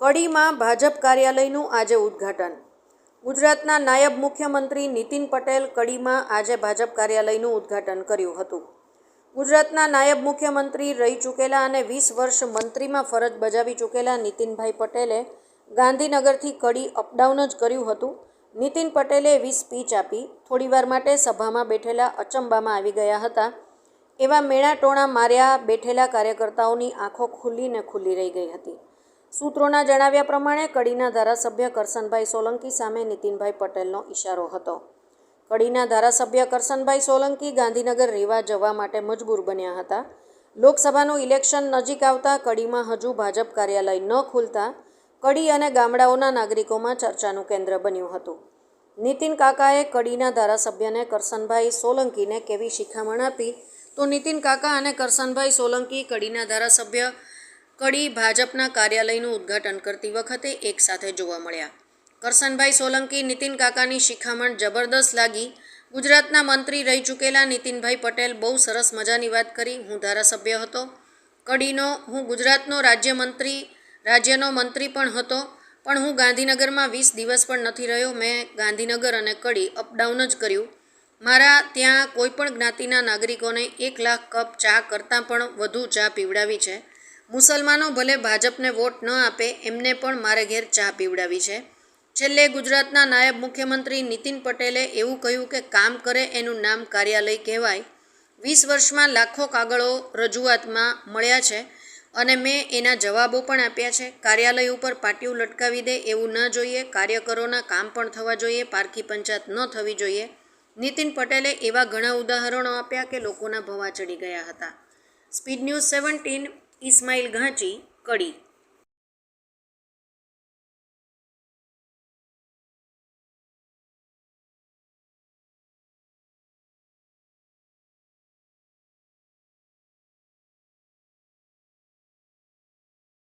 કડીમાં ભાજપ કાર્યાલયનું આજે ઉદ્ઘાટન. ગુજરાતના નાયબ મુખ્યમંત્રી નીતિન પટેલ કડીમાં આજે ભાજપ કાર્યાલયનું ઉદ્ઘાટન કર્યું હતું. ગુજરાતના નાયબ મુખ્યમંત્રી રહી ચૂકેલા અને વીસ વર્ષ મંત્રીમાં ફરજ બજાવી ચૂકેલા નીતિનભાઈ પટેલે ગાંધીનગરથી કડી અપડાઉન જ કર્યું હતું. નીતિન પટેલે એવી સ્પીચ આપી, થોડીવાર માટે સભામાં બેઠેલા અચંબામાં આવી ગયા હતા. એવા મેળાટોણા માર્યા બેઠેલા કાર્યકર્તાઓની આંખો ખુલ્લીને ખુલ્લી રહી ગઈ હતી. સૂત્રોના જણાવ્યા પ્રમાણે કડીના ધારાસભ્ય કરસનભાઈ સોલંકી સામે નીતિનભાઈ પટેલનો ઇશારો હતો. કડીના ધારાસભ્ય કરસનભાઈ સોલંકી ગાંધીનગર રહેવા જવા માટે મજબૂર બન્યા હતા. લોકસભાનું ઇલેક્શન નજીક આવતા કડીમાં હજુ ભાજપ કાર્યાલય ન ખુલતા કડી અને ગામડાઓના નાગરિકોમાં ચર્ચાનું કેન્દ્ર બન્યું હતું. નીતિન કાકાએ કડીના ધારાસભ્યને કરસનભાઈ સોલંકીને કેવી શિખામણ આપી? તો નીતિન કાકા અને કરસનભાઈ સોલંકી કડીના ધારાસભ્ય કડી ભાજપના કાર્યાલયનું ઉદ્ઘાટન કરતી વખતે એકસાથે જોવા મળ્યા. કરસનભાઈ સોલંકી, નીતિન કાકાની શિખામણ જબરદસ્ત લાગી. ગુજરાતના મંત્રી રહી ચૂકેલા નીતિનભાઈ પટેલ બહુ સરસ મજાની વાત કરી. હું ધારાસભ્ય હતો. કડીનો, હું ગુજરાતનો રાજ્યમંત્રી, રાજ્યનો મંત્રી પણ હતો. પણ હું ગાંધીનગરમાં વીસ દિવસ પણ નથી રહ્યો. મેં ગાંધીનગર અને કડી અપડાઉન જ કર્યું. મારા ત્યાં કોઈપણ જ્ઞાતિના નાગરિકોને એક લાખ કપ ચા કરતાં પણ વધુ ચા પીવડાવી છે. મુસલમાનો ભલે ભાજપને વોટ ન આપે, એમને પણ મારે ઘેર ચા પીવડાવી છે. છેલ્લે ગુજરાતના નાયબ મુખ્યમંત્રી નીતિન પટેલે એવું કહ્યું કે કામ કરે એનું નામ કાર્યાલય કહેવાય. વીસ વર્ષમાં લાખો કાગળો રજૂઆતમાં મળ્યા છે અને મેં એના જવાબો પણ આપ્યા છે. કાર્યાલય ઉપર પાટિયું લટકાવી દે એવું ન જોઈએ, કાર્યકરોના કામ પણ થવા જોઈએ, પારખી પંચાયત ન થવી જોઈએ. નીતિન પટેલે એવા ઘણા ઉદાહરણો આપ્યા કે લોકોના ભવા ચડી ગયા હતા. Speed news seventeen Ismail Ghachi Kadi.